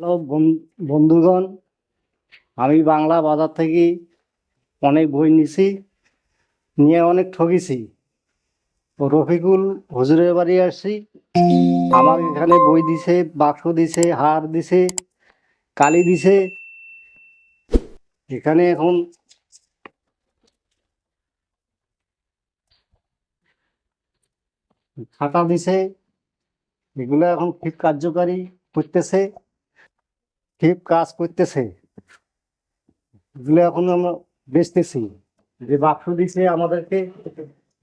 Hello, বন- বন্ধুগণ, আমি বাংলা বাজার থেকে অনেক বই নিছি, নিয়ে অনেক ঠকেছি রফিকুল হুজুরের বাড়ি আসছি। আমার এখানে বই দিছে, বাক্স দিছে, হার দিছে, কালি দিছে। এখানে এখন খাতা দিছে। এগুলো এখন ঠিক কার্যকারী করতেছে। ঠিক কাজ করতেছে। এখন আমরা বেচতেছি। যে বাক্স দিছে আমাদেরকে,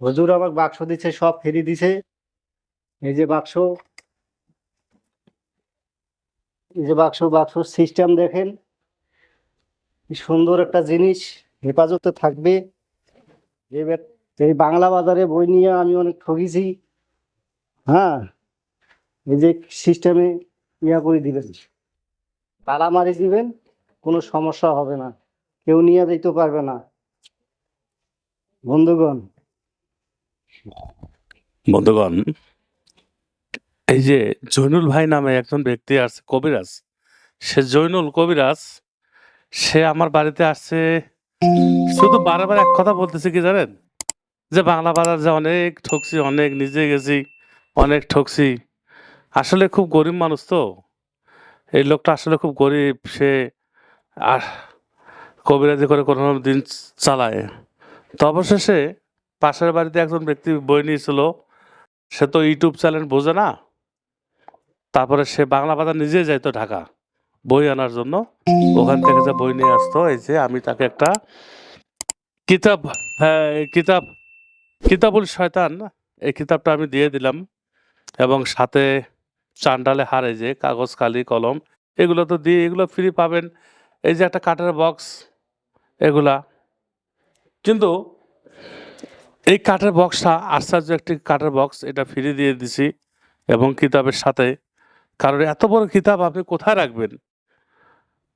হজুর আমার বাক্স দিছে, সব ফেরি দিছে। এই যে বাক্স, এই যে বাক্স বাক্স সিস্টেম দেখেন। সুন্দর একটা জিনিস, হেফাজতে থাকবে। এই বাংলা বাজারে বই নিয়ে আমি অনেক ঠকিছি হ্যাঁ এই যে সিস্টেমে ইয়া করে দিবেন। তালা মারি দিবেন, কোনো সমস্যা হবে না। কেউ নিয়ে যেতে পারবে না। বন্ধুগণ। বন্ধুগণ, এই যে জৈনুল ভাই নামে একজন ব্যক্তি আছে, কবিরাজ। সে জৈনুল কবিরাজ, সে আমার বাড়িতে আসছে, শুধু বারবার এক কথা বলতেছে কি জানেন? যে বাংলা বাজার যে অনেক ঠকছি, অনেক নিজে গেছি, অনেক ঠকছি। আসলে খুব গরিব মানুষ তো। এই লোকটা আসলে খুব গরিব, সে আর কবিরাজি করে কোনো দিন চালায়। তো অবশেষে পাশের বাড়িতে একজন ব্যক্তি বই নিয়েছিল। সে তো ইউটিউব চ্যানেল বোঝে না। তারপরে সে বাংলা বাজার নিজে যাইতো ঢাকা বই আনার জন্য। ওখান থেকে যে বই নিয়ে আসতো, এই যে আমি তাকে একটা কিতাব হ্যাঁ কিতাব, কিতাবুল শয়তান, এই কিতাবটা আমি দিয়ে দিলাম। এবং সাথে চান্ডালে হারে যে, কাগজ, কালি, কলম, এগুলো তো দিয়ে, এগুলো ফ্রি পাবেন। এই যে একটা কাঠের বক্স এগুলা। কিন্তু এই কাঠের বক্সটা আশ্চর্য একটি কাঠের বক্স এটা ফ্রি দিয়ে দিছি এবং কিতাবের সাথে। কারণ এত বড় কিতাব আপনি কোথায় রাখবেন?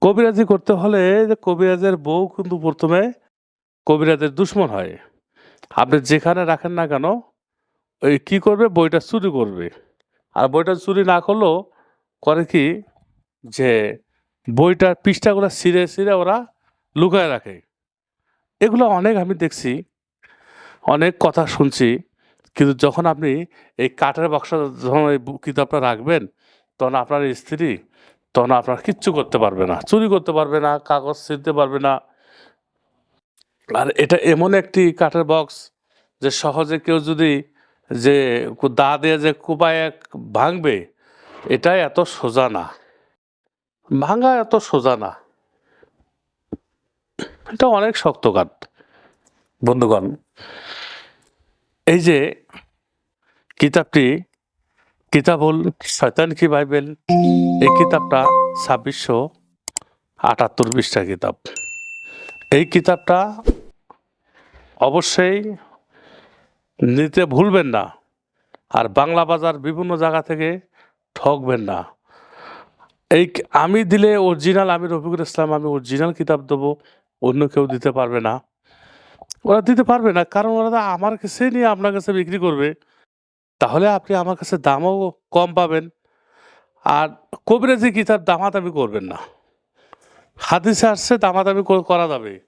কবিরাজি করতে হলে যে কবিরাজের বউ কিন্তু প্রথমে কবিরাজের দুশ্মন হয়। আপনি যেখানে রাখেন না কেন, ওই কী করবে? বইটা চুরি করবে। আর বইটা চুরি না করলেও করে কি যে বইটার পৃষ্ঠাগুলো ছিঁড়ে ছিঁড়ে ওরা লুকায় রাখে। এগুলো অনেক আমি দেখছি, অনেক কথা শুনছি, কিন্তু যখন আপনি এই কাঠের বক্স যখন এই কিতাবটা রাখবেন, তখন আপনার স্ত্রী তখন আপনার কিচ্ছু করতে পারবে না, চুরি করতে পারবে না, কাগজ ছিঁড়তে পারবে না। আর এটা এমন একটি কাঠের বক্স যে সহজে কেউ যদি যে দা দিয়ে যে কুপায় ভাঙবে এটা এত সোজা না। ভাঙা এত সোজা না। এটা অনেক শক্ত কাঠ। বন্ধুগণ, এই যে কিতাবটি, কিতাবুল শয়তান কি বাইবেল, এই কিতাবটা ছাব্বিশশো আটাত্তর পৃষ্ঠা কিতাব। এই কিতাবটা অবশ্যই নিতে ভুলবেন না। আর বাংলা বাজার বিভিন্ন জায়গা থেকে ঠকবেন না। এই আমি দিলে অরিজিনাল আমি রফিকুল ইসলাম, আমি অরিজিনাল কিতাব দেবো, অন্য কেউ দিতে পারবে না। ওরা দিতে পারবে না, কারণ ওরা তো আমার কাছে নিয়ে আপনার কাছে বিক্রি করবে। তাহলে আপনি আমার কাছে দামও কম পাবেন। আর কবিরাজি কিতাব দামাদামি করবেন না। হাদিসে আসছে দামাদামি কর- যাবে।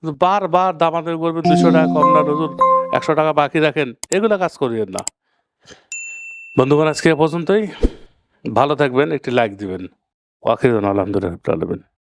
কিন্তু বারবার দামাদামি করবেন দুশো টাকা কম না নজর একশো টাকা বাকি রাখেন, এগুলো কাজ করিয়েন না। বন্ধুগণ, আজকে এ পর্যন্তই। ভালো থাকবেন, একটি লাইক দিবেন। ওয়াকিদান আলহামদুলিল্লাহ